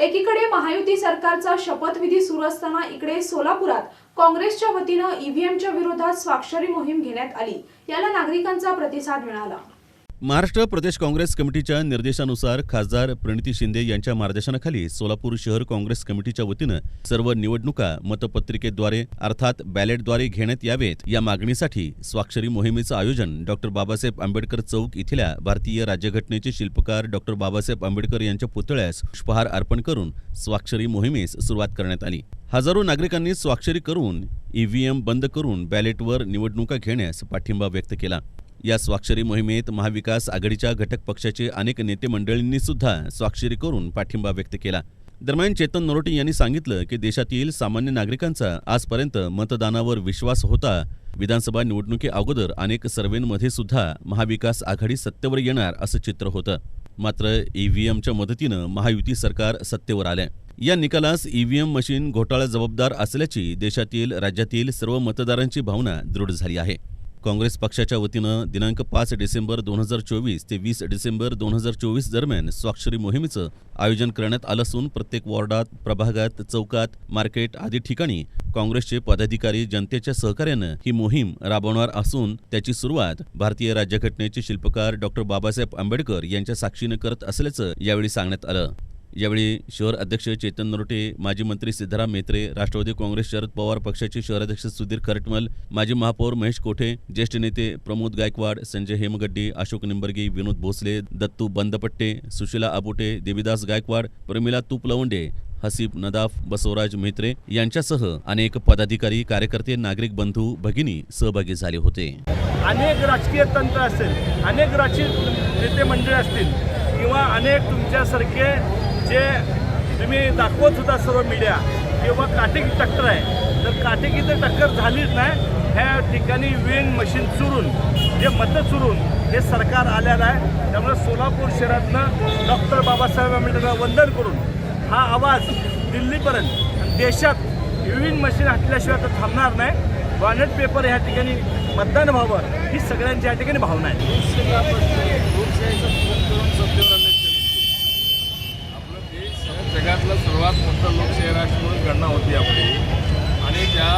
एकीकडे महायुती सरकारचा शपथविधी सुरू असताना इकडे सोलापुरात काँग्रेसच्या वतीनं ईव्हीएमच्या विरोधात स्वाक्षरी मोहीम घेण्यात आली. याला नागरिकांचा प्रतिसाद मिळाला. महाराष्ट्र प्रदेश काँग्रेस कमिटीच्या निर्देशानुसार खासदार प्रणिती शिंदे यांच्या मार्गदर्शनाखाली सोलापूर शहर काँग्रेस कमिटीच्या वतीनं सर्व निवडणुका मतपत्रिकेद्वारे अर्थात बॅलेटद्वारे घेण्यात यावेत या मागणीसाठी स्वाक्षरी मोहिमेचं आयोजन डॉक्टर बाबासाहेब आंबेडकर चौक इथल्या भारतीय राज्यघटनेचे शिल्पकार डॉक्टर बाबासाहेब आंबेडकर यांच्या पुतळ्यास पुष्पहार अर्पण करून स्वाक्षरी मोहिमेस सुरुवात करण्यात आली. हजारो नागरिकांनी स्वाक्षरी करून ईव्हीएम बंद करून बॅलेटवर निवडणुका घेण्यास पाठिंबा व्यक्त केला. या स्वाक्षरी मोहिमेत महाविकास आघाडीच्या घटक पक्षाचे अनेक नेते मंडळींनी सुद्धा स्वाक्षरी करून पाठिंबा व्यक्त केला. दरम्यान चेतन नरोटी यांनी सांगितलं की देशातील सामान्य नागरिकांचा आजपर्यंत मतदानावर विश्वास होता. विधानसभा निवडणुकी अगोदर अनेक सर्व्हेमध्ये सुद्धा महाविकास आघाडी सत्तेवर येणार असं चित्र होतं. मात्र ईव्हीएमच्या मदतीनं महायुती सरकार सत्तेवर आलं या निकालास ईव्हीएम मशीन घोटाळा जबाबदार असल्याची देशातील राज्यातील सर्व मतदारांची भावना दृढ झाली आहे. काँग्रेस पक्षाच्या वतीनं दिनांक पाच डिसेंबर दोन हजार चोवीस ते वीस डिसेंबर दोन हजार चोवीस दरम्यान स्वाक्षरी मोहिमेचं आयोजन करण्यात आलं असून प्रत्येक वॉर्डात प्रभागात चौकात मार्केट आदी ठिकाणी काँग्रेसचे पदाधिकारी जनतेच्या सहकार्यानं ही मोहीम राबवणार असून त्याची सुरुवात भारतीय राज्यघटनेचे शिल्पकार डॉक्टर बाबासाहेब आंबेडकर यांच्या साक्षीनं करत असल्याचं यावेळी सांगण्यात आलं. यावेळी शहर अध्यक्ष चेतन नरोटे माजी मंत्री सिद्धराम मेत्रे राष्ट्रवादी काँग्रेस शरद पवार पक्षाचे शहराध्यक्ष सुधीर खरटमल माजी महापौर महेश कोठे ज्येष्ठ नेते प्रमोद गायकवाड संजय हेमगड्डी अशोक निंबर्गी विनोद भोसले दत्तू बंदपट्टे सुशीला आबोटे देवीदास गायकवाड प्रमिला तुपलवंडे हसीब नदाफ बसवराज मेत्रे यांच्यासह अनेक पदाधिकारी कार्यकर्ते नागरिक बंधू भगिनी सहभागी झाले होते. अनेक राजकीय तंत्र असेल अनेक राजकीय नेते मंडळी असतील किंवा अनेक तुमच्यासारखे जे तुम्ही दाखवत होता सर्व मीडिया किंवा काटेकी टक्कर आहे. तर काटेकी तर टक्कर झालीच नाही. ह्या ठिकाणी विंग मशीन चुरून जे मतं चुरून हे सरकार आलेलं आहे. त्यामुळे सोलापूर शहरातनं डॉक्टर बाबासाहेब आंबेडकरला वंदन करून हा आवाज दिल्लीपर्यंत आणि देशात विविंग मशीन हटल्याशिवाय तर थांबणार नाही. बॉनेट पेपर ह्या ठिकाणी मतदान व्हावं ही सगळ्यांची या ठिकाणी भावना आहे. सर्वात मोठं लोकशाही राष्ट्र म्हणून गणना होती आपली आणि त्या